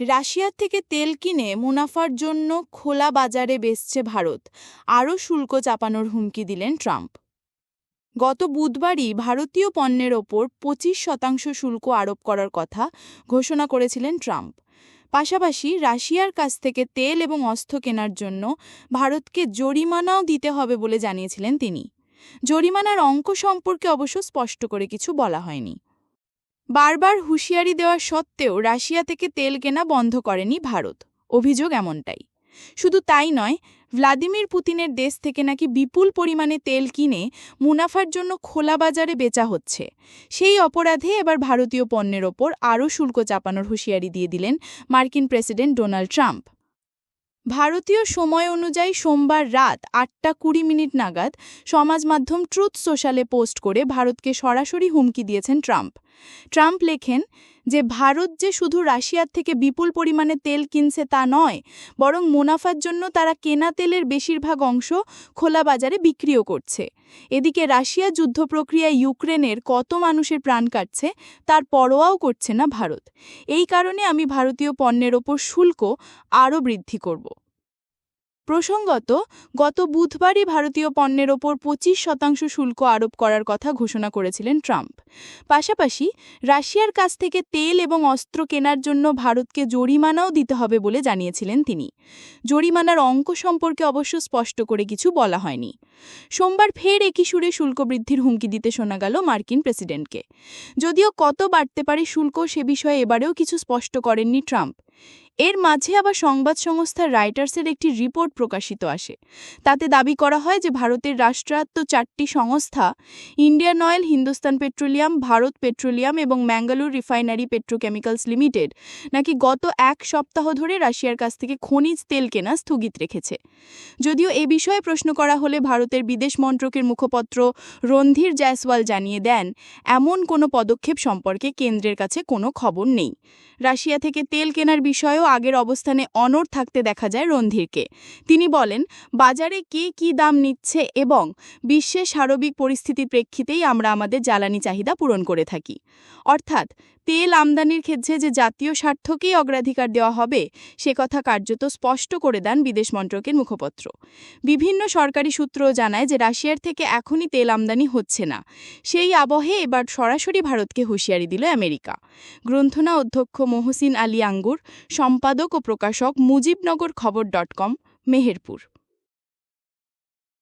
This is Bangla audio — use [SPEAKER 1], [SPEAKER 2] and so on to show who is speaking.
[SPEAKER 1] রাশিয়ার থেকে তেল কিনে মুনাফার জন্য খোলা বাজারে বেচছে ভারত, আরও শুল্ক চাপানোর হুমকি দিলেন ট্রাম্প। গত বুধবারই ভারতীয় পণ্যের ওপর পঁচিশ শতাংশ শুল্ক আরোপ করার কথা ঘোষণা করেছিলেন ট্রাম্প। পাশাপাশি রাশিয়ার কাছ থেকে তেল এবং অস্ত্র কেনার জন্য ভারতকে জরিমানাও দিতে হবে বলে জানিয়েছিলেন তিনি। জরিমানার অঙ্ক সম্পর্কে অবশ্য স্পষ্ট করে কিছু বলা হয়নি। বারবার হুঁশিয়ারি দেওয়া সত্ত্বেও রাশিয়া থেকে তেল কেনা বন্ধ করেনি ভারত। অভিযোগ এমনটাই। শুধু তাই নয়, ভ্লাদিমির পুতিনের দেশ থেকে নাকি বিপুল পরিমাণে তেল কিনে মুনাফার জন্য খোলা বাজারে বেচা হচ্ছে। সেই অপরাধে এবার ভারতীয় পণ্যের ওপর আরও শুল্ক চাপানোর হুঁশিয়ারি দিয়ে দিলেন মার্কিন প্রেসিডেন্ট ডোনাল্ড ট্রাম্প। ভারতীয় সময় অনুযায়ী সোমবার রাত আটটা কুড়ি মিনিট নাগাদ সমাজ মাধ্যম ট্রুথ সোশ্যালে পোস্ট করে ভারতকে সরাসরি হুমকি দিয়েছেন ট্রাম্প। ট্রাম্প লেখেন যে ভারত যে শুধু রাশিয়ার থেকে বিপুল পরিমাণে তেল কিনছে তা নয়, বরং মুনাফার জন্য তারা কেনা তেলের বেশিরভাগ অংশ খোলা বাজারে বিক্রিও করছে। এদিকে রাশিয়া যুদ্ধ প্রক্রিয়ায় ইউক্রেনের কত মানুষের প্রাণ কাটছে, তার পরোয়াও করছে না ভারত। এই কারণে আমি ভারতীয় পণ্যের ওপর শুল্ক আরও বৃদ্ধি করব। প্রসঙ্গত, গত বুধবারই ভারতীয় পণ্যের ওপর পঁচিশ শতাংশ শুল্ক আরোপ করার কথা ঘোষণা করেছিলেন ট্রাম্প। পাশাপাশি, রাশিয়ার কাছ থেকে তেল এবং অস্ত্র কেনার জন্য ভারতকে জরিমানাও দিতে হবে বলে জানিয়েছিলেন তিনি। জরিমানার অঙ্ক সম্পর্কে অবশ্য স্পষ্ট করে কিছু বলা হয়নি। সোমবার ফের একই সুরে শুল্ক বৃদ্ধির হুমকি দিতে শোনা গেল মার্কিন প্রেসিডেন্টকে। যদিও কত বাড়তে পারে শুল্ক সে বিষয়ে এবারেও কিছু স্পষ্ট করেননি ট্রাম্প। এর মাঝে আবার সংবাদ সংস্থা রাইটার্সের একটি রিপোর্ট প্রকাশিত আসে। তাতে দাবি করা হয় যে ভারতের রাষ্ট্রায়ত্ত চারটি সংস্থা, Indian Oil, Hindustan petroleum, Bharat petroleum এবং ম্যাঙ্গালোর রিফাইনারি পেট্রোকেমিক্যালস লিমিটেড নাকি গত এক সপ্তাহ ধরে রাশিয়ার কাছ থেকে খনিজ তেল কেনা স্থগিত রেখেছে। যদিও এ বিষয়ে প্রশ্ন করা হলে ভারতের বিদেশ মন্ত্রকের মুখপত্র রণধীর জয়সওয়াল জানিয়ে দেন, এমন কোনো পদক্ষেপ সম্পর্কে কেন্দ্রের কাছে কোনো খবর নেই। রাশিয়া থেকে তেল কেনার বিষয়েও আগের অবস্থানে অনড় থাকতে দেখা যায় রণধীরকে। তিনি বলেন, বাজারে কে কি দাম নিচ্ছে এবং বিশ্বের সার্বিক পরিস্থিতির প্রেক্ষিতেই আমরা আমাদের জ্বালানি চাহিদা পূরণ করে থাকি। অর্থাৎ, তেল আমদানির ক্ষেত্রে যে জাতীয় স্বার্থকেই অগ্রাধিকার দেওয়া হবে, সে কথা কার্যত স্পষ্ট করে দেন বিদেশ মন্ত্রকের মুখপত্র। বিভিন্ন সরকারি সূত্রও জানায় যে রাশিয়ার থেকে এখনই তেল আমদানি হচ্ছে না। সেই আবহে এবার সরাসরি ভারতকে হুঁশিয়ারি দিল আমেরিকা। গ্রন্থনা অধ্যক্ষ মোহসিন আলী আঙ্গুর সম্পাদক ও প্রকাশক মুজিবনগর খবর ডট কম মেহেরপুর।